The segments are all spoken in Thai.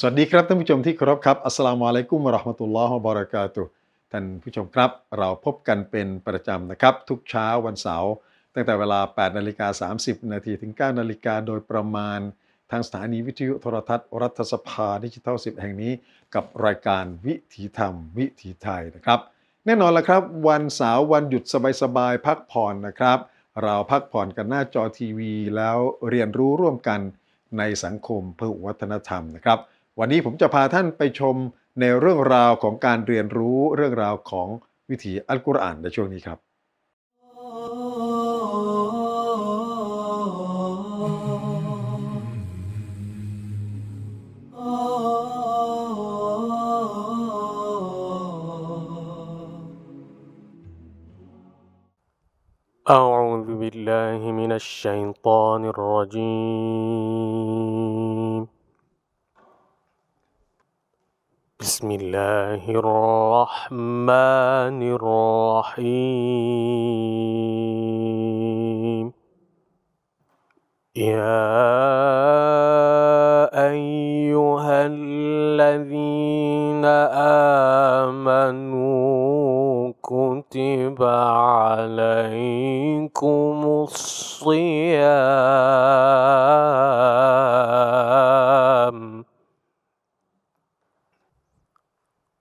สวัสดีครับท่านผู้ชมที่เคารพครับ อัสลามุอะลัยกุมะราะห์มะตุลลอฮ์วะบะเรากาตุท่านผู้ชมครับ เราพบกันเป็นประจำนะครับ ทุกเช้าวันเสาร์ตั้งแต่เวลา 8 นาฬิกา 30 นาทีถึง 9 นาฬิกาโดยประมาณ ทางสถานีวิทยุโทรทัศน์ รัฐสภาดิจิทัล 10 แห่งนี้ กับรายการวิถีธรรม วิถีไทยนะครับ แน่นอนละครับ วันเสาร์วันหยุดสบายๆพักผ่อนนะครับ เราพักผ่อนกันหน้าจอทีวี แล้วเรียนรู้ร่วมกันในสังคมเพื่อวัฒนธรรมนะครับ วันนี้ผมจะพาท่านไปชมในเรื่องราวของการเรียนรู้เรื่องราวของวิถีอัลกุรอานในช่วงนี้ครับ أعوذ بالله من الشيطان الرجيم بسم الله الرحمن الرحيم. يا أيها الذين آمنوا كتب عليكم الصيام.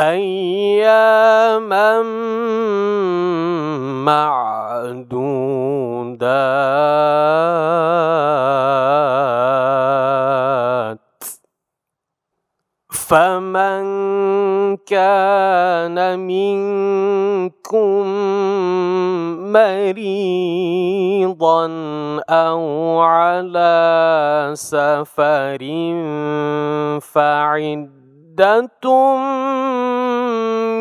أياما معدودات. فمن كان منكم مريضا أو على سفر فعدة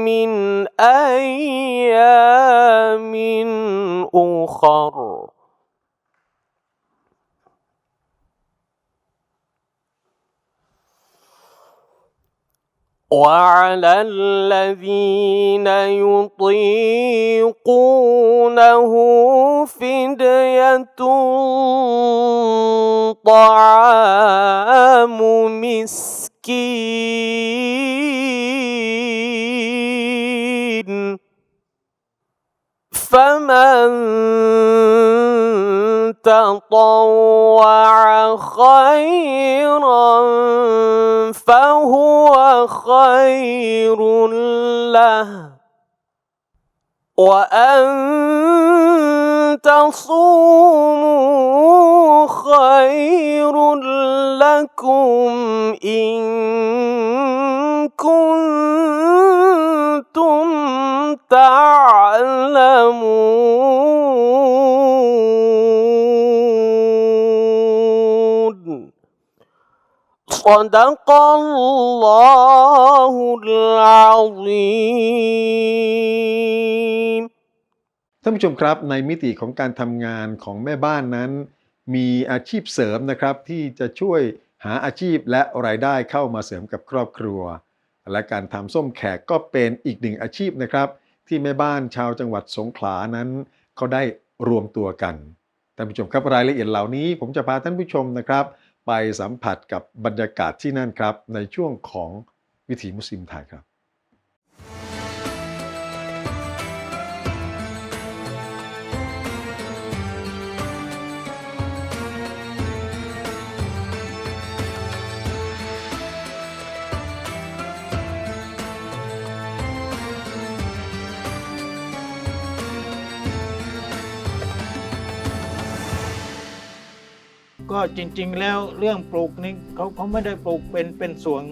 من أيام أخر. وعلى الذين يطيقونه فدية طعام مسكين. فمن تطوع خيرا فهو خير له. وأن تصوموا خير لكم إن كنتم تعلمون صدق الله العظيم ท่านผู้ชมครับในมิติของการทำงานของแม่บ้านนั้น มีอาชีพเสริมนะครับที่จะช่วยหาอาชีพและรายได้เข้ามาเสริมกับครอบครัว และการทำส้มแขกก็เป็นอีกหนึ่งอาชีพนะครับ ที่แม่บ้านชาวจังหวัดสงขลานั้นเขาได้รวมตัวกันท่านผู้ชมครับรายละเอียดเหล่านี้ ผมจะพาท่านผู้ชมนะครับ ไปสัมผัสกับบรรยากาศที่นั่นครับ ในช่วงของวิถีมุสลิมไทยครับ ก็จริง ๆ แล้วเรื่องปลูกนี่เขาเขาไม่ได้ปลูกเป็นเป็นสวน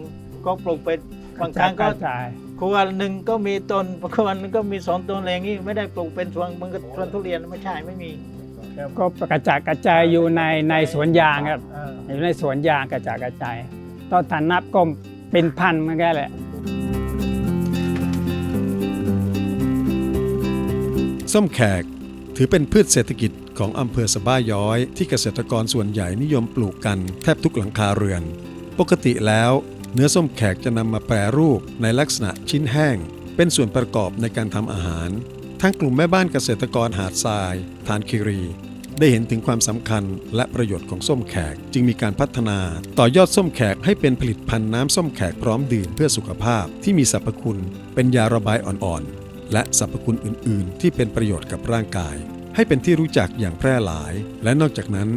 ก็ปลูกเป็นบางครั้งก็จ่ายครัวหนึ่งก็มีต้นครัวหนึ่งก็มีสองต้นอะไรอย่างนี้ไม่ได้ปลูกเป็นสวนมันก็สวนทุเรียนไม่ใช่ไม่มีก็กระจายกระจายอยู่ในในสวนยางครับอยู่ในสวนยางกระจายกระจายตอนฐานนับก็เป็นพันเหมือนกันแหละส้มแขกถือเป็นพืชเศรษฐกิจ ของอำเภอสบ้าย้อย ที่เกษตรกรส่วนใหญ่นิยมปลูกกันแทบทุกหลังคาเรือน ปกติแล้ว เนื้อส้มแขกจะนำมาแปรรูปในลักษณะชิ้นแห้ง เป็นส่วนประกอบในการทำอาหาร ทั้งกลุ่มแม่บ้านเกษตรกรหาดทราย ทานคีรี ได้เห็นถึงความสำคัญและประโยชน์ของส้มแขกจึงมีการพัฒนา ต่อยอดส้มแขกให้เป็นผลิตภัณฑ์น้ำส้มแขกพร้อมดื่มเพื่อสุขภาพที่มีสรรพคุณ เป็นยาระบายอ่อนๆและสรรพคุณอื่น ๆ ที่เป็นประโยชน์กับร่างกาย ให้เป็นที่รู้จักอย่างแพร่หลาย และนอกจากนั้น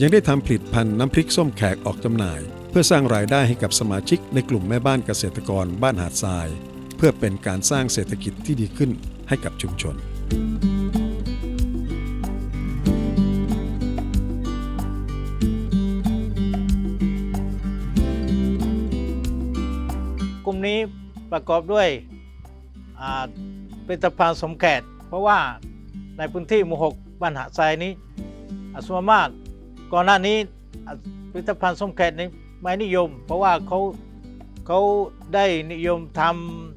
ยังได้ทำผลิตภัณฑ์น้ำพริกส้มแขกออกจำหน่าย เพื่อสร้างรายได้ให้กับสมาชิกในกลุ่มแม่บ้านเกษตรกรบ้านหาดทราย เพื่อเป็นการสร้างเศรษฐกิจที่ดีขึ้นให้กับชุมชนกลุ่มนี้ประกอบด้วยอ่าผลิตภัณฑ์สมแขกเพราะว่า ในพื้นที่หมู่หกบ้านหาดทรายนี้อาสมมาตรก่อนหน้านี้ผลิตภัณฑ์ส้มแขกนี้ไม่นิยม เพราะว่าเขาเขาได้นิยมท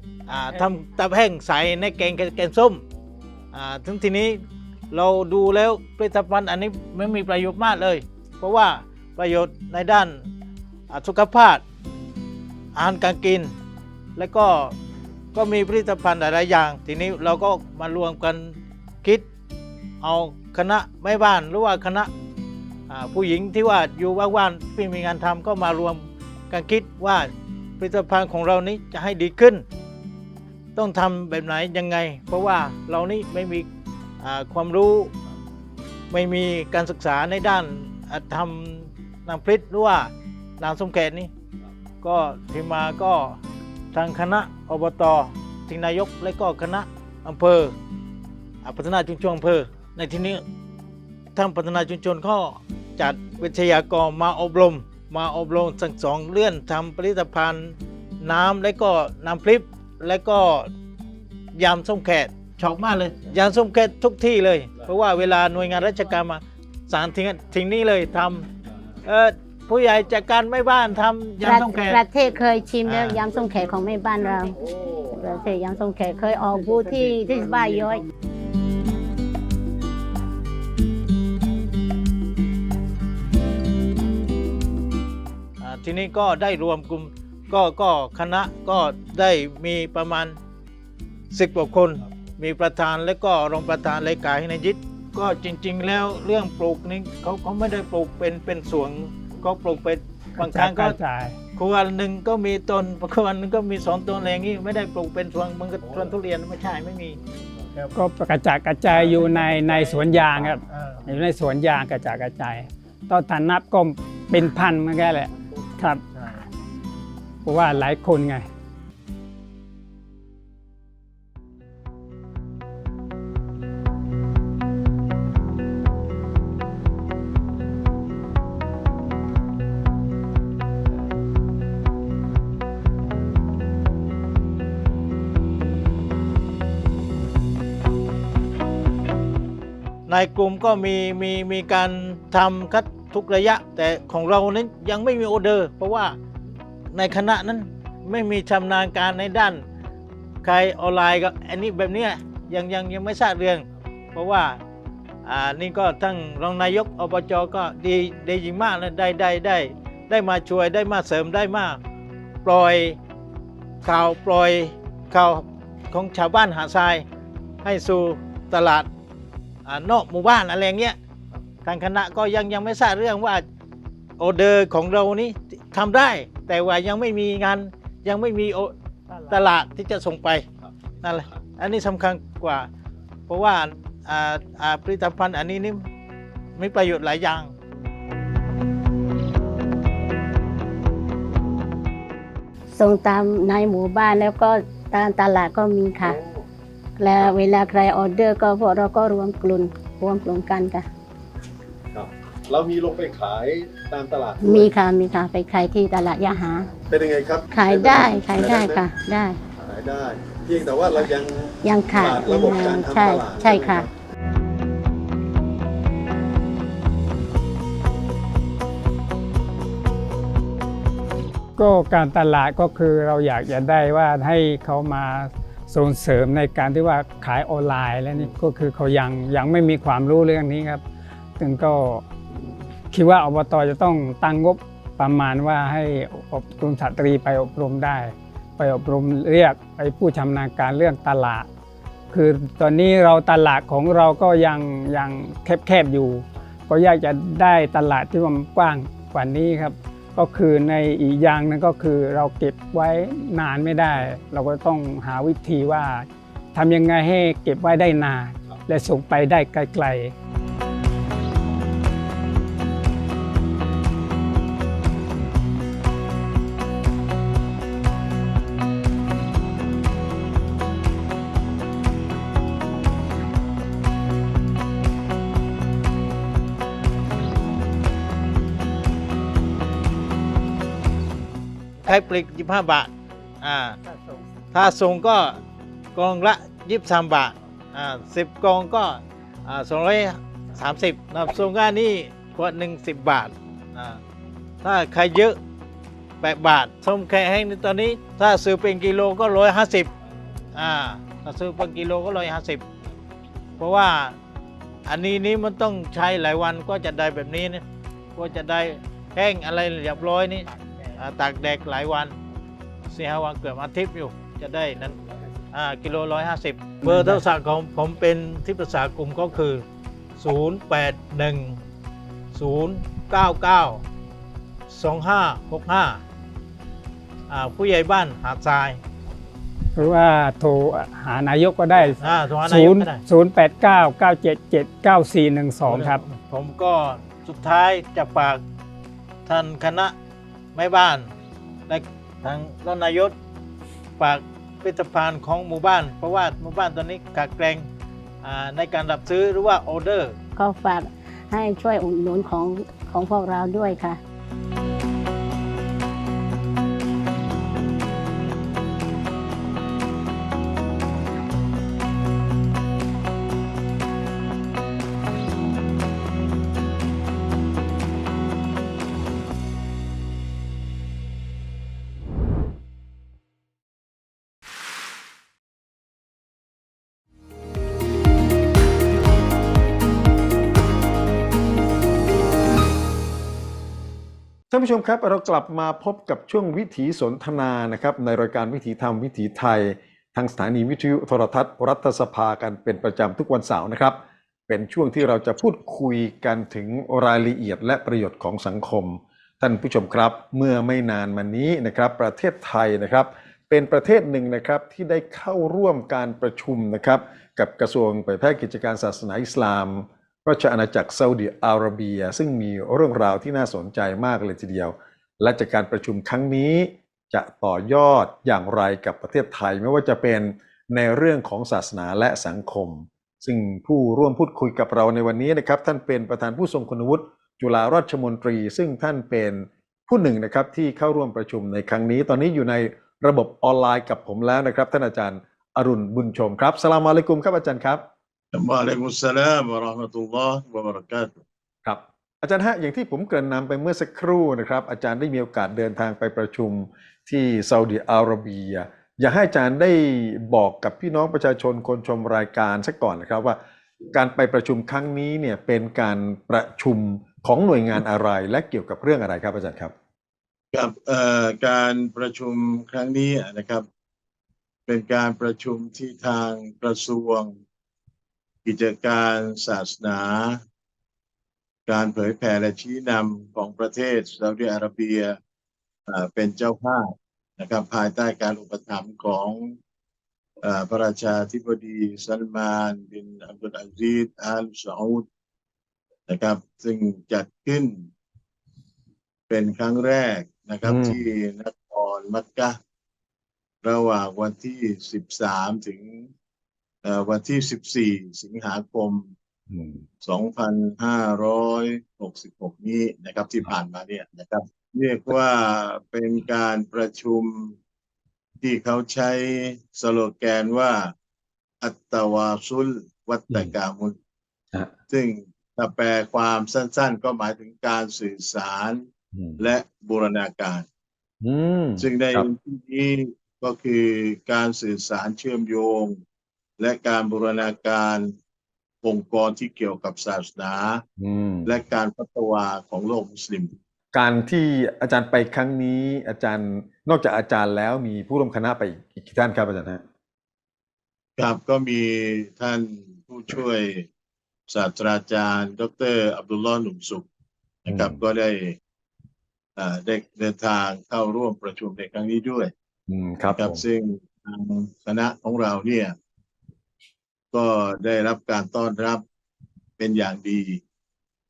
ำทำตับแห้งใส่ในแกงแกงส้มถึงทีนี้เราดูแล้วผลิตภัณฑ์อันนี้ไม่มีประโยชน์มากเลย เพราะว่าประโยชน์ในด้านสุขภาพอาหารการกิน แล้วก็ก็มีผลิตภัณฑ์หลายๆอย่าง ทีนี้เราก็มารวมกันคิด เอาคณะแม่บ้านหรือว่าคณะผู้หญิงที่ว่าอยู่ว่างๆไม่มีงานทำก็มารวมกันคิดว่าผลิตภัณฑ์ของเรานี้จะให้ดีขึ้น ต้องทำแบบไหนยังไง เพราะว่าเรานี่ไม่มีความรู้ไม่มีการศึกษาในด้านทำน้ำพริกหรือว่าน้ำส้มแขกนี่ก็ที่มาก็ทางคณะอบตทิงนายกและก็คณะอำเภออ่าพัฒนาชุมชนอำเภอ ในที่นี้ทางพัฒนาชุมชนก็จัดวิทยากรมาอบรม มาอบรมทั้งสองเรื่องทำผลิตภัณฑ์ น้ำและก็น้ำพริกและก็ยำส้มแขกชอบมากเลยยำส้มแขกทุกที่เลย เพราะว่าเวลาหน่วยงานราชการมาสารทิ้งทิ้งนี้เลยทำเออผู้ใหญ่จัดการไม่บ้านทำยำส้มแขกประเทศเคยชิมแล้วอ่ายำส้มแขกของแม่บ้านเราประเทศยำส้มแขกเคยออกบูธที่ที่บ้านย้อย ทีนี้ก็ได้รวมกลุ่มก็ก็คณะก็ได้มีประมาณสิบกว่าคน มีประธานและก็รองประธานเลขาให้นายยิตก็จริง ๆ แล้วเรื่องปลูกนี้เขาเขาไม่ได้ปลูกเป็นเป็นสวนก็ปลูกเป็นบางครั้งกก็ระจายครัวหนึ่งก็มีต้นครัวหนึ่งก็มีสองต้นอะไรอย่างนี้ไม่ได้ปลูกเป็นสวนมันก็สวนทุเรียนไม่ใช่ไม่มีก็กระจายกระจายอยู่ในในสวนยางครับอ่าอยู่ในสวนยางกระจายกระจายตอนฐานนับก็เป็นพันเหมือนกันแหละ ครับใช่เพราะว่าหลายคนไงในกลุ่มก็มีมีมีการทำคัด ทุกระยะ แต่ของเรานั้นยังไม่มีออเดอร์ เพราะว่าในคณะนั้นไม่มีชำนาญการในด้านใครออนไลน์ก็อันนี้แบบเนี้ยยังยังยังไม่ทราบเรื่อง เพราะว่าอ่านี่ก็ทั้งรองนายกอบจก็ดีดีจริงมากเลยได้ได้ได้ได้มาช่วยได้มาเสริมได้มาปล่อยข่าวปล่อยข่าวของชาวบ้านหาทรายให้สู่ตลาดอ่านอกหมู่บ้านอะไรเงี้ย ทางคณะก็ยังยังไม่ทราบเรื่องว่าออเดอร์ของเรานี้ทำได้ แต่ว่ายังไม่มีงานยังไม่มีโอตลาดที่จะส่งไปนั่นแหละอันนี้สำคัญกว่า เพราะว่าอ่าอ่าผลิตภัณฑ์อันนี้นี่มีประโยชน์หลายอย่างส่งตามในหมู่บ้านแล้วก็ตามตลาดก็มีค่ะ แล้วเวลาใครออเดอร์ก็พวกเราก็รวมกลุ่มรวมกลุ่มกันค่ะ เรามีลงไปขายตามตลาดมีค่ะมีค่ะไปขายที่ตลาดยาหา เป็นยังไงครับขายได้ขายได้ค่ะ ได้ ขายได้ เพียงแต่ว่าเรายังยังขาดขาดระบบการทำใช่ตลาดใช่ค่ะ ก็การตลาดก็คือเราอยากจะได้ว่าให้เขามาส่งเสริมในการที่ว่าขายออนไลน์แล้วนี่ก็คือเขายังยังไม่มีความรู้เรื่องนี้ครับถึงก็ คิดว่าอบตจะต้องตั้งงบประมาณว่าให้อบรมสตรีไปอบรมได้ ไปอบรมเรียกไอ้ผู้ชำนาญการเรื่องตลาด คือตอนนี้เราตลาดของเราก็ยังยังแคบๆอยู่ ก็อยากจะได้ตลาดที่มันกว้างกว่านี้ครับ ก็คือในอีกอย่างนึงก็คือเราเก็บไว้นานไม่ได้ เราก็ต้องหาวิธีว่าทำยังไงให้เก็บไว้ได้นาน และส่งไปได้ไกลๆ ยปลีก25บาทอ่าถ้าส่งก็กล่องละ23บาทอ่า10กล่องก็อ่า230นะครับส่งง่ายนี่ขวดหนึ่ง10บาทอ่าถ้าใครเยอะ8บาทส้มแค่แห้งในตอนนี้ ถ้าซื้อเป็นกิโลก็150อ่าถ้าซื้อเป็นกิโลก็150เพราะว่าอันนี้นี้มันต้องใช้หลายวันก็จะได้แบบนี้นะก็จะได้แห้งอะไรเรียบร้อยนี่อ่า ตากแดดหลายวันสี่ห้าวันเกือบอาทิตย์อยู่จะได้นั้นอ่ากิโลร้อยห้าสิบเบอร์โทรศัพท์ของผมเป็นที่ปรึกษากลุ่มก็คือ 0 8 1 0 9 9 2 5 6 5อ่าผู้ใหญ่บ้านหาดทราย หรือว่าโทรหานายกก็ได้อ่าโทรหานายกก็ได้ 0 0 8 9 9 7 7 9 4 1 2 ครับ ผมก็สุดท้ายจะฝากท่านคณะ แม่บ้านและทางรองนายกฝากพิพิธภัณฑ์ของหมู่บ้าน เพราะว่าหมู่บ้านตอนนี้ขาดแกลนอ่าในการรับซื้อหรือว่าออเดอร์ ก็ฝากให้ช่วยอุดหนุนของของพวกเราด้วยค่ะานผู้ชมครับเรากลับมาพบกับช่วงวิถีสนทนานะครับในรายการวิถีธรรมวิถีไทย ทางสถานีวิทยุโทรทัศน์ รัฐสภากันเป็นประจำทุกวันเสาร์นะครับ เป็นช่วงที่เราจะพูดคุยกันถึงรายละเอียดและประโยชน์ของสังคม ท่านผู้ชมครับเมื่อไม่นานมานี้นะครับ ประเทศไทยนะครับ เป็นประเทศหนึ่งนะครับที่ได้เข้าร่วมการประชุมนะครับ กับกระทรวงเผยแพร่กิจการศาสนาอิสลาม ราชอาณาจักรซาอุดิอาระเบีย ซึ่งมีเรื่องราวที่น่าสนใจมากเลยทีเดียว และจากการประชุมครั้งนี้จะต่อยอดอย่างไรกับประเทศไทยไม่ว่าจะเป็นในเรื่องของศาสนาและสังคม ซึ่งผู้ร่วมพูดคุยกับเราในวันนี้นะครับ ท่านเป็นประธานผู้ทรงคุณวุฒิจุฬาราชมนตรี ซึ่งท่านเป็นผู้หนึ่งนะครับที่เข้าร่วมประชุมในครั้งนี้ ตอนนี้อยู่ในระบบออนไลน์กับผมแล้วนะครับ ท่านอาจารย์อรุณบุญชมครับสลามอะลัยกุมครับอาจารย์ครับ วะอะลัยกุมสลามะราะมะตุลลอฮ์วะบะรัะกาตครับ อาจารย์ฮะอย่างที่ผมเกริ่นนำไปเมื่อสักครู่นะครับ อาจารย์ได้มีโอกาสเดินทางไปประชุมที่ซาอุดีอาระเบีย อยากให้อาจารย์ได้บอกกับพี่น้องประชาชนคนชมรายการสักก่อนนะครับว่า การไปประชุมครั้งนี้เนี่ยเป็นการประชุมของหน่วยงานอะไรและเกี่ยวกับเรื่องอะไรครับอาจารย์ครับ กับเอ่อการประชุมครั้งนี้นะครับ เป็นการประชุมที่ทางกระทรวง กิจการศาสนา การเผยแผ่และชี้นำของประเทศซาอุดิอาระเบียอ่าเป็นเจ้าภาพนะครับภายใต้การอุปถัมภ์ของเอ่อพระราชาธิบดีซัลมานบินอับดุลอาซีดอัลซาอุดนะครับ ซึ่งจัดขึ้นเป็นครั้งแรกนะครับอืมที่นครมักกะฮ์ระหว่างวันที่ 13 ถึงเอ่อ วันที่14สิงหาคม2566นี้นะครับที่ผ่านมาเนี่ยนะครับเรียกว่าเป็นการประชุมที่เขาใช้สโลแกนว่า อัตตวาซุลวัตตกามุลฮะซึ่งถ้าแปลความสั้น ๆ ก็หมายถึงการสื่อสารและบูรณาการอืมซึ่งในครับที่นี้ก็คือการสื่อสารเชื่อมโยง และการบูรณาการองค์กรที่เกี่ยวกับศาสนาอืมและการพัฒวาของโลกมุสลิม การที่อาจารย์ไปครั้งนี้ อาจารย์นอกจากอาจารย์แล้วมีผู้ร่วมคณะไปอีกกี่ท่านครับอาจารย์ฮะครับก็มีท่านผู้ช่วยศาสตราจารย์ ดร อับดุลลอฮ์หนุ่มสุขนะครับอืมก็ได้อ่าได้เดินทางเข้าร่วมประชุมในครั้งนี้ด้วยอืมครับครับผมซึ่งทางคณะของเราเนี่ย ก็ได้รับการต้อนรับเป็นอย่างดี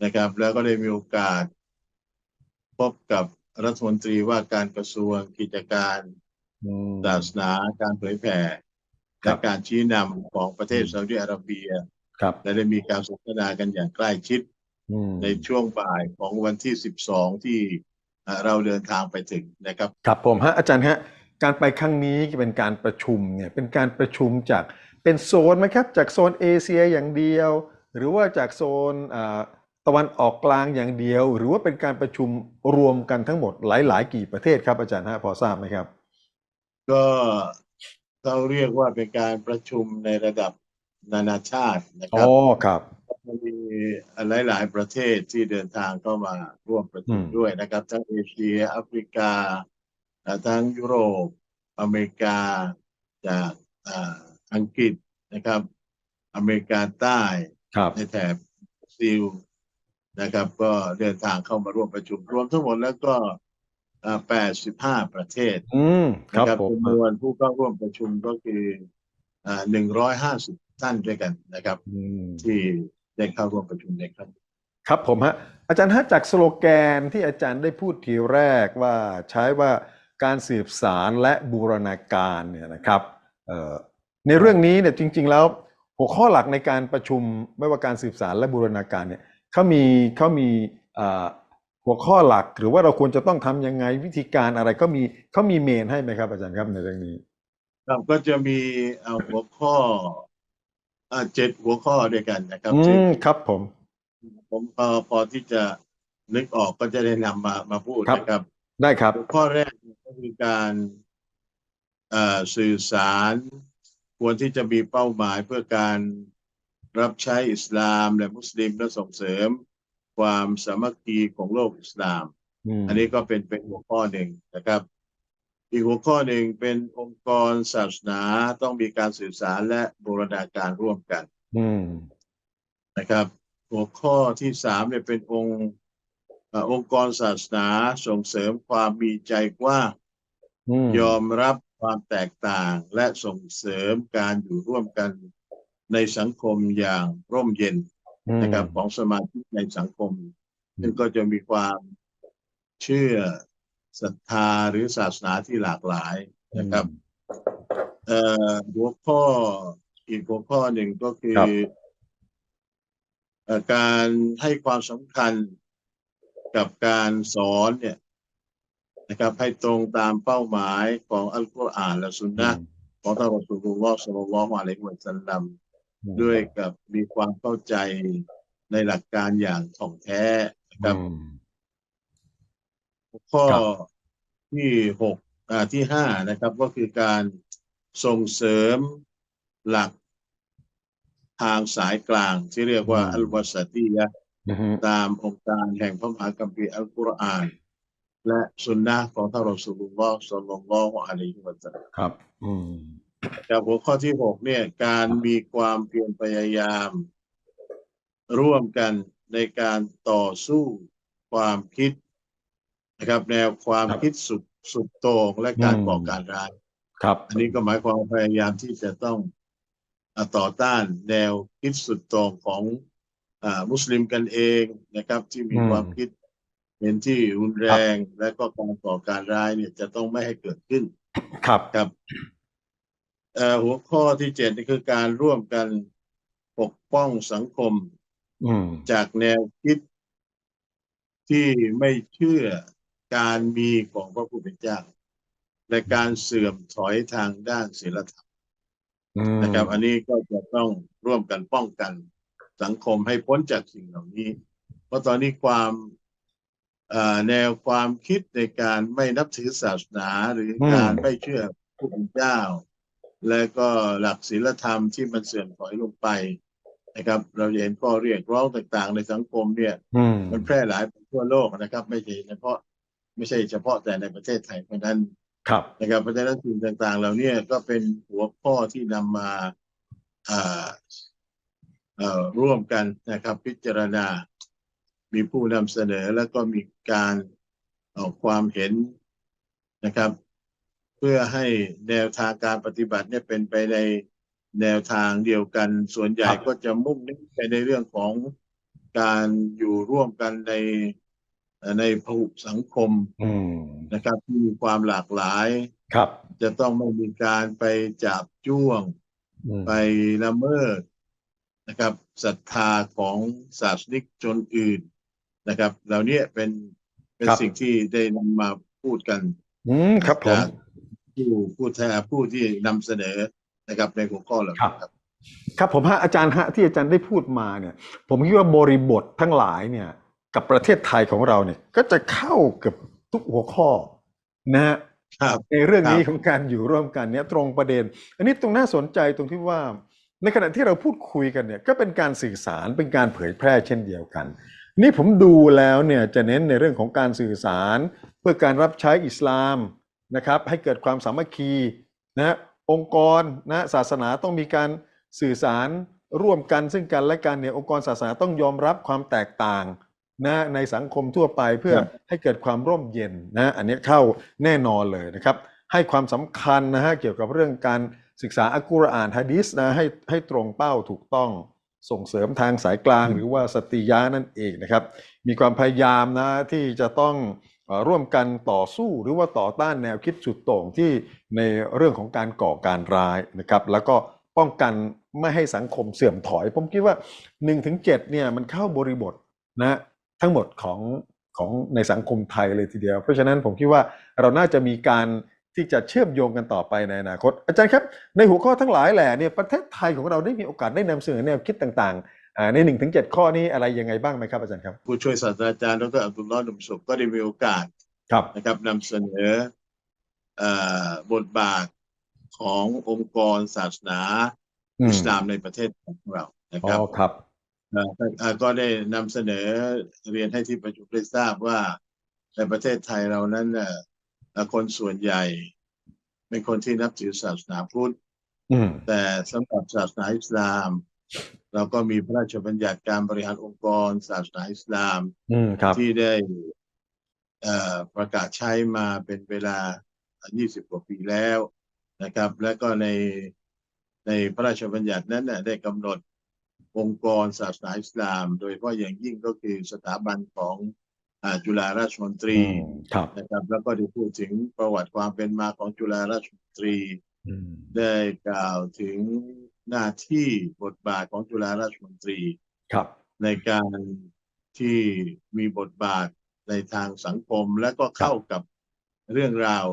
นะครับ แล้วก็ได้มีโอกาส พบกับรัฐมนตรีว่าการกระทรวงกิจการอืมศาสนาการเผยแผ่ครัและบการชี้นำของประเทศอืมซาอุดิอาระเบียครับและได้มีการสนทนากันอย่างใกล้ชิดอืมในช่วงบ่ายของวันที่ 12 ที่เอ่อเราเดินทางไปถึงนะครับ ครับผมฮะอาจารย์ฮะ การไปครั้งนี้เป็นการประชุมเนี่ยเป็นการประชุมจาก เป็นโซนไหมครับ จากโซนเอเชียอย่างเดียว หรือว่าจากโซนอ่าตะวันออกกลางอย่างเดียว หรือว่าเป็นการประชุมรวมกันทั้งหมดหลาย ๆ กี่ประเทศครับอาจารย์ฮะพอทราบไหมครับ ก็เขาเรียกว่าเป็นการประชุมในระดับนานาชาตินะคอ๋รัอบครับมีหลาย ๆ ประเทศที่เดินทางเข้ามาร่วมประชุมอืมด้วยนะครับ ทั้งเอเชียแอฟริกาเอ่อทั้งยุโรปอเมริกาจาก อ่าอังกฤษนะครับ อเมริกาใต้ครับในแถบซิลนะครับ ก็เดินทางเข้ามาร่วมประชุมรวมทั้งหมดแล้วก็อ่า85ประเทศอืมคนะรับครับผมจำนวนผู้เข้าร่วมประชุมก็คืออ่า150ท่านด้วยกันนะครับอืมที่ได้เข้าร่วมประชุมในครั้งนี้ครับผมฮะอาจารย์ฮะจากสโลแกนที่อาจารย์ได้พูดทีแรกว่าใช้ว่าการสืบสารและบูรณาการเนี่ยนะครับเอ่อ ในเรื่องนี้เนี่ยจริง ๆ แล้วหัวข้อหลักในการประชุมไม่ว่าการสืบสารและบูรณาการเนี่ยเขามีเขามีอ่าหัวข้อหลัก หรือว่าเราควรจะต้องทำยังไงวิธีการอะไรก็มีเขามีเมนให้ไหมครับอาจารย์ครับในเรื่องนี้ครับก็จะมีเอ่อหัวข้ออ่าเจ็ดหัวข้อด้วยกันนะครับอืซึ่งมครับผม ผมพอพอที่จะนึกออกก็จะได้นำมามาพูดครับนะครับ ได้ครับ หัวข้อแรกก็คือการเอ่อสื่อสาร ควรที่จะมีเป้าหมายเพื่อการรับใช้อิสลามและมุสลิมและส่งเสริมความสามัคคีของโลกอิสลามมอันนี้ก็เป็นเป็นหัวข้อหนึ่งนะครับ อีกหัวข้อหนึ่งเป็นองค์กรศาสนาต้องมีการสื่อสารและบูรณาการร่วมกันอืมนะครับ หัวข้อที่สามเนี่ยเป็นองค์เอ่อองค์กรศาสนาส่งเสริมความมีใจกว้างอืมยอมรับ ความแตกต่างและส่งเสริมการอยู่ร่วมกันในสังคมอย่างร่มเย็นอืมนะครับของสมาชิกในสังคม ซึ่งก็จะมีความเชื่อศรัทธาหรือศาสนาที่หลากหลายนะครับเอ่อหัวข้ออีกหัวข้อหนึ่งก็คือครับเอ่อการให้ความสำคัญกับการสอนเนี่ย นะครับ ให้ตรงตามเป้าหมายของอัลกุรอานและสุนนะห์ของท่านรอสูลุลลอฮ์ศ็อลลัลลอฮุอะลัยฮิวะซัลลัมอืมด้วยกับมีความเข้าใจในหลักการอย่างถ่องแท้นะครับอืมข้อครับที่หกอ่าที่ห้านะครับ ก็คือการส่งเสริมหลักทางสายกลาง ที่เรียกว่าอัลวาสตียะห์อือฮึตามองค์การแห่งพระมหาคัมภีร์อัลกุรอาน และสุนนะห์ของท่านรอสูลุลลอฮ์ศ็อลลัลลอฮุอะลัยฮิวะซัลลัมครับ อืมจากหัวข้อที่หกเนี่ย การมีความเพียรพยายาม ร่วมกันในการต่อสู้ความคิดนะครับ แนวความครับคิดสุดสุดโต่งและการอืมก่อการร้ายครับ อันนี้ก็หมายความว่าพยายามที่จะต้องอ่าต่อต้านแนวคิดสุดโต่งของอ่ามุสลิมกันเองนะครับ ที่มีอืมความคิด เห็นที่รุนแรงและก็การก่อการร้ายเนี่ยจะต้องไม่ให้เกิดขึ้น ครับครับเอ่อหัวข้อที่เจ็ดนี่คือการร่วมกันปกป้องสังคมอืมจากแนวคิดที่ไม่เชื่อการมีของพระผู้เป็นเจ้าและการเสื่อมถอยทางด้านศีลธรรมอืมนะครับ อันนี้ก็จะต้องร่วมกันป้องกันสังคมให้พ้นจากสิ่งเหล่านี้ เพราะตอนนี้ความเอ่อ แนวความคิดในการไม่นับถือศาสนาหรือการไม่เชื่อผู้เป็นเจ้า และก็หลักศีลธรรมที่มันเสื่อมถอยลงไปนะครับ เราจะเห็นข้อเรียกร้องต่างๆ ในสังคมเนี่ยอืมมันแพร่หลายไปทั่วโลกนะครับ ไม่ใช่เฉพาะไม่ใช่เฉพาะแต่ในประเทศไทยเพราะฉะนั้นครับนะครับเพราะฉะนั้นสิ่งต่างๆเหล่านี้ก็เป็นหัวข้อที่นำมาอ่าเอ่อร่วมกันนะครับ พิจารณา มีผู้นำเสนอแล้วก็มีการออกความเห็นนะครับ เพื่อให้แนวทางการปฏิบัติเนี่ยเป็นไปในแนวทางเดียวกัน ส่วนใหญ่ครับก็จะมุ่งเน้นไปในเรื่องของการอยู่ร่วมกันในเอ่อในภูสังคมอืมนะครับ ที่มีความหลากหลายครับ จะต้องไม่มีการไปจับจ้วงอืมไปละเมิดนะครับศรัทธาของศาสนิกชนอื่น นะครับ เหล่านี้เป็นเป็นครับ สิ่งที่ได้นำมาพูดกันอืมครับผม จากผู้ผู้แทนผู้ที่นำเสนอนะครับในหัวข้อเหล่านี้ครับ ครับผมฮะอาจารย์ฮะที่อาจารย์ได้พูดมาเนี่ย ผมคิดว่าบริบททั้งหลายเนี่ย กับประเทศไทยของเราเนี่ย ก็จะเข้าเกับทุกหัวข้อนะฮะ ครับ ในเรื่องนี้ครับของการอยู่ร่วมกันเนี่ยตรงประเด็น อันนี้ตรงน่าสนใจตรงที่ว่า ในขณะที่เราพูดคุยกันเนี่ยก็เป็นการสื่อสารเป็นการเผยแพร่เช่นเดียวกัน นี่ผมดูแล้วเนี่ยจะเน้นในเรื่องของการสื่อสาร เพื่อการรับใช้อิสลามนะครับ ให้เกิดความสามัคคีนะฮะองค์กรนะศาสนาต้องมีการสื่อสารร่วมกันซึ่งกันและกันเนี่ยองค์กรศาสนาต้องยอมรับความแตกต่างนะในสังคมทั่วไปเพื่อครับให้เกิดความร่มเย็นนะอันนี้เข้าแน่นอนเลยนะครับ ให้ความสำคัญนะฮะเกี่ยวกับเรื่องการศึกษาอัลกุรอานฮะดีษนะให้ให้ตรงเป้าถูกต้อง ส่งเสริมทางสายกลางหรือว่าสตรียะนั่นเองนะครับ มีความพยายามนะที่จะต้องเอ่อร่วมกันต่อสู้หรือว่าต่อต้านแนวคิดสุดโต่งที่ในเรื่องของการก่อการร้ายนะครับ แล้วก็ป้องกันไม่ให้สังคมเสื่อมถอย ผมคิดว่า 1-7ถึงเนี่ยมันเข้าบริบทนะทั้งหมดของของในสังคมไทยเลยทีเดียว เพราะฉะนั้นผมคิดว่าเราน่าจะมีการ ที่จะเชื่อมโยงกันต่อไปในอนาคต อาจารย์ครับ ในหัวข้อทั้งหลายแหละเนี่ยประเทศไทยของเราได้มีโอกาสได้นำเสนอแนวคิดต่างๆอ่าใน1นถึงเข้อนี้อะไรยังไงบ้างไหมครับอาจารย์ครับ ผู้ช่วยศาสตราจารย์ดรอับดุลลอฮ์หนุ่มสุขก็ได้มีโอกาสครับนะครับนำเสนอเอ่อบทบาทขององค์กรศาสนาอืมอิสลามในประเทศของเรานะคอ๋รับอครับเอ่อเอ่อก็ได้นำเสนอเรียนให้ที่ประชุมได้ทราบว่าในประเทศไทยเรานั้นเอ่อเอ่อ คนส่วนใหญ่ เป็นคนที่นับถือศาสนาพุทธอืมแต่สำหรับศาสนาอิสลาม เราก็มีพระราชบัญญัติการบริหารองค์กร ศาสนาอิสลามอืมครับที่ได้เอ่อประกาศใช้มาเป็นเวลา 20 กว่าปีแล้วนะครับ และก็ในในพระราชบัญญัตินั้นน่ะได้กำหนดองค์กรศาสนาอิสลาม โดยเฉพาะอย่างยิ่งก็คือสถาบันของอ่า จุฬาราชมนตรีอืมครับนะครับแล้วก็ได้พูดถึงประวัติความเป็นมาของจุฬาราชมนตรีอืมได้กล่าวถึงหน้าที่บทบาทของจุฬาราชมนตรีครับ ในการที่มีบทบาทในทางสังคมและก็เข้ากับเรื่องราว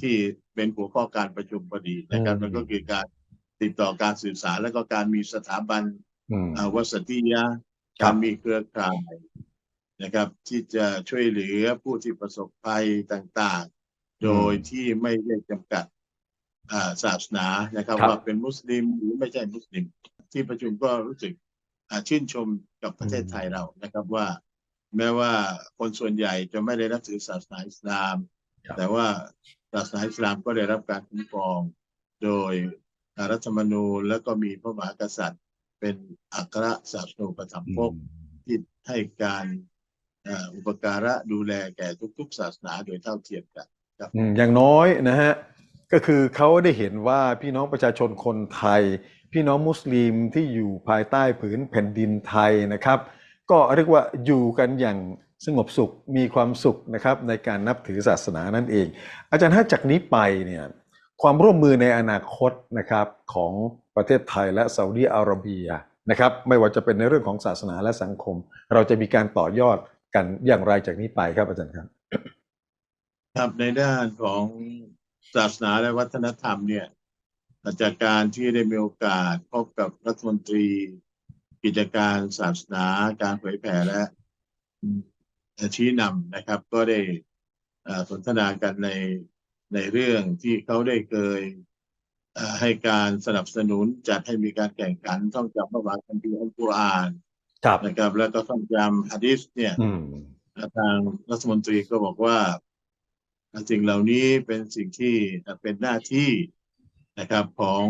ที่เป็นหัวข้อการประชุมพอดีนะครับอืมมันก็คือการติดต่อการสื่อสารและก็การมีสถาบันอืมอ่าวสติยะครับการมีเครือข่าย นะครับ ที่จะช่วยเหลือผู้ที่ประสบภัยต่างๆ โดยที่ไม่ได้จำกัดอ่าศาสนานะครับครับ ว่าเป็นมุสลิมหรือไม่ใช่มุสลิม ที่ประชุมก็รู้สึกอ่าชื่นชมกับประเทศไทยเรานะครับว่า แม้ว่าคนส่วนใหญ่จะไม่ได้รับถือศาสนาอิสลามครับแต่ว่าศาสนาอิสลามก็ได้รับการคุ้มครอง โดยอ่ารัฐธรรมนูญแล้วก็มีพระมหากษัตริย์ เป็นอัครศาสนูปถัมภกที่ให้การ อุปการะดูแลแก่ทุกๆ ศาสนาโดยเท่าเทียมกันอย่างน้อยนะฮะก็คือเขาได้เห็นว่าพี่น้องประชาชนคนไทย พี่น้องมุสลิมที่อยู่ภายใต้ผืนแผ่นดินไทยนะครับ ก็เรียกว่าอยู่กันอย่างสงบสุขมีความสุขนะครับในการนับถือศาสนานั่นเอง อาจารย์ถ้าจากนี้ไปเนี่ยความร่วมมือในอนาคตนะครับของประเทศไทยและซาอุดีอาระเบียนะครับไม่ว่าจะเป็นในเรื่องของศาสนาและสังคม เราจะมีการต่อยอด กันอย่างไรจากนี้ไปครับอาจารย์ครับ ครับในด้านของศาสนาและวัฒนธรรมเนี่ยจากการที่ได้มีโอกาสพบกับรัฐมนตรี กิจการศาสนาการเผยแผ่และชี้นำนะครับ ก็ได้สนทนากันในในเรื่องที่เขาได้เคยให้การสนับสนุนจัดให้มีการแข่งขันท่องจำพระบาคัมภีร์อัลกุรอาน นะครับ แล้วก็ท่องจำฮะดิษเนี่ยอืมทางรัฐมนตรีก็บอกว่าสิ่งเหล่านี้เป็นสิ่งที่เป็นหน้าที่นะครับของ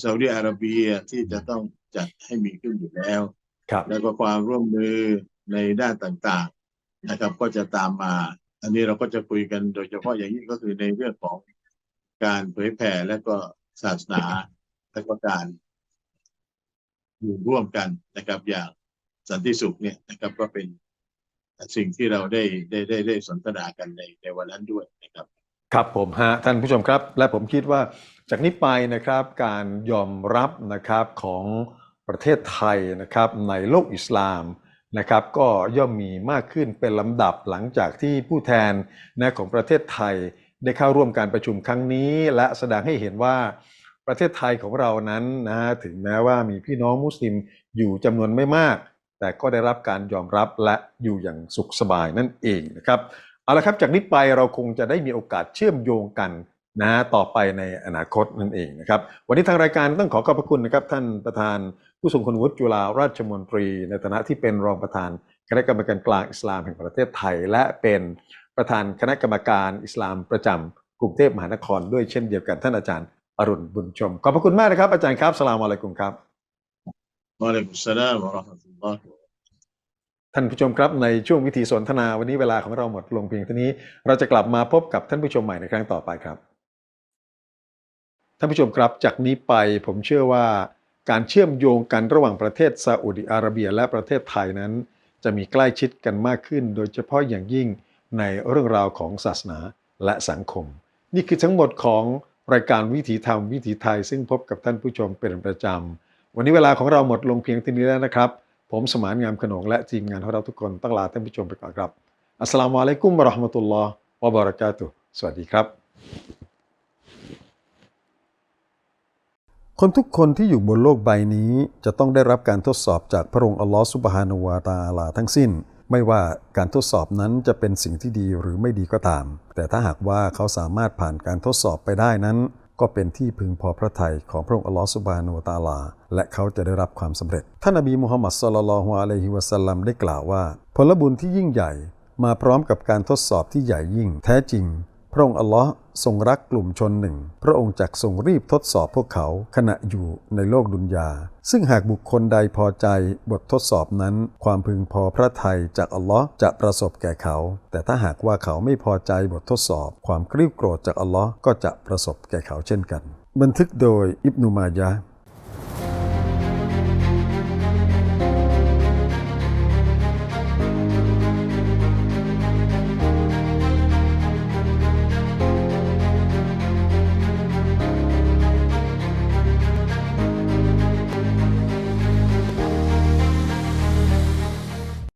ซาอุดิอาระเบียที่จะต้องจัดให้มีขึ้นอยู่แล้วครับแล้วก็ความร่วมมือในด้านต่างๆนะครับ ก็จะตามมา อันนี้เราก็จะคุยกันโดยเฉพาะอย่างยิ่งก็คือในเรื่องของการเผยแผ่และก็ศาสนาและก็การ อยู่ร่วมกันนะครับ อย่างสันติสุขเนี่ยนะครับ ก็เป็นสิ่งที่เราได้ได้ได้ได้สนทนากันในในวันนั้นด้วยนะครับ ครับผมฮะท่านผู้ชมครับ และผมคิดว่าจากนี้ไปนะครับการยอมรับนะครับของประเทศไทยนะครับในโลกอิสลามนะครับก็ย่อมมีมากขึ้นเป็นลำดับหลังจากที่ผู้แทนนะของประเทศไทยได้เข้าร่วมการประชุมครั้งนี้ และแสดงให้เห็นว่า ประเทศไทยของเรานั้นนะฮะถึงแม้ว่ามีพี่น้องมุสลิมอยู่จำนวนไม่มาก แต่ก็ได้รับการยอมรับและอยู่อย่างสุขสบายนั่นเองนะครับเอาละครับจากนี้ไปเราคงจะได้มีโอกาสเชื่อมโยงกันนะต่อไปในอนาคตนั่นเองนะครับ วันนี้ทางรายการต้องขอขอบพระคุณนะครับท่านประธานผู้ทรงคุณวุฒิจุฬาราชมนตรี ในฐานะที่เป็นรองประธานคณะกรรมการกลางอิสลามแห่งประเทศไทย และเป็นประธานคณะกรรมการอิสลามประจำกรุงเทพมหานครด้วยเช่นเดียวกันท่านอาจารย์ อรุณบุญชม ขอบพระคุณมากนะครับ อาจารย์ครับสลามอะลัยกุมครับวะอะลัยกุมสสลามวะเราะห์มะตุลลอฮ์ท่านผู้ชมครับในช่วงวิธีสนทนาวันนี้เวลาของเราหมดลงเพียงเท่านี้ เราจะกลับมาพบกับท่านผู้ชมใหม่ในครั้งต่อไปครับ ท่านผู้ชมครับจากนี้ไปผมเชื่อว่าการเชื่อมโยงกันระหว่างประเทศซาอุดิอาระเบีย และประเทศไทยนั้น จะมีใกล้ชิดกันมากขึ้น โดยเฉพาะอย่างยิ่งในเรื่องราวของศาสนาและสังคม นี่คือทั้งหมดของ รายการวิถีธรรมวิถีไทย ซึ่งพบกับท่านผู้ชมเป็นประจำ วันนี้เวลาของเราหมดลงเพียงเท่านี้แล้วนะครับ ผมสมานงามขนงและทีมงานของเราทุกคนต้องลาท่านผู้ชมไปก่อนครับ อัสสลามุอะลัยกุมวะราะห์มะตุลลอฮ์วะบะเราะกาตุสวัสดีครับ คนทุกคนที่อยู่บนโลกใบนี้จะต้องได้รับการทดสอบจากพระองค์อัลลอฮ์ซุบฮานะฮูวะตะอาลาทั้งสิ้น ไม่ว่าการทดสอบนั้นจะเป็นสิ่งที่ดีหรือไม่ดีก็ตาม แต่ถ้าหากว่าเขาสามารถผ่านการทดสอบไปได้นั้น ก็เป็นที่พึงพอพระทัยของพระองค์อัลลอฮฺสุบานูตาลา และเขาจะได้รับความสำเร็จ ท่านอบีมุฮัมมัดสุลลัลฮุอะลัยฮิวะสัลลัมได้กล่าวว่า ผลบุญที่ยิ่งใหญ่มาพร้อมกับการทดสอบที่ใหญ่ยิ่ง แท้จริง พระองค์อัลลอฮ์ทรงรักกลุ่มชนหนึ่ง พระองค์จักทรงรีบทดสอบพวกเขาขณะอยู่ในโลกดุนยา ซึ่งหากบุคคลใดพอใจบททดสอบนั้น ความพึงพอพระทัยจากอัลลอฮ์จะประสบแก่เขา แต่ถ้าหากว่าเขาไม่พอใจบททดสอบ ความกริ้วโกรธจากอัลลอฮ์ก็จะประสบแก่เขาเช่นกัน บันทึกโดยอิบนุมายะ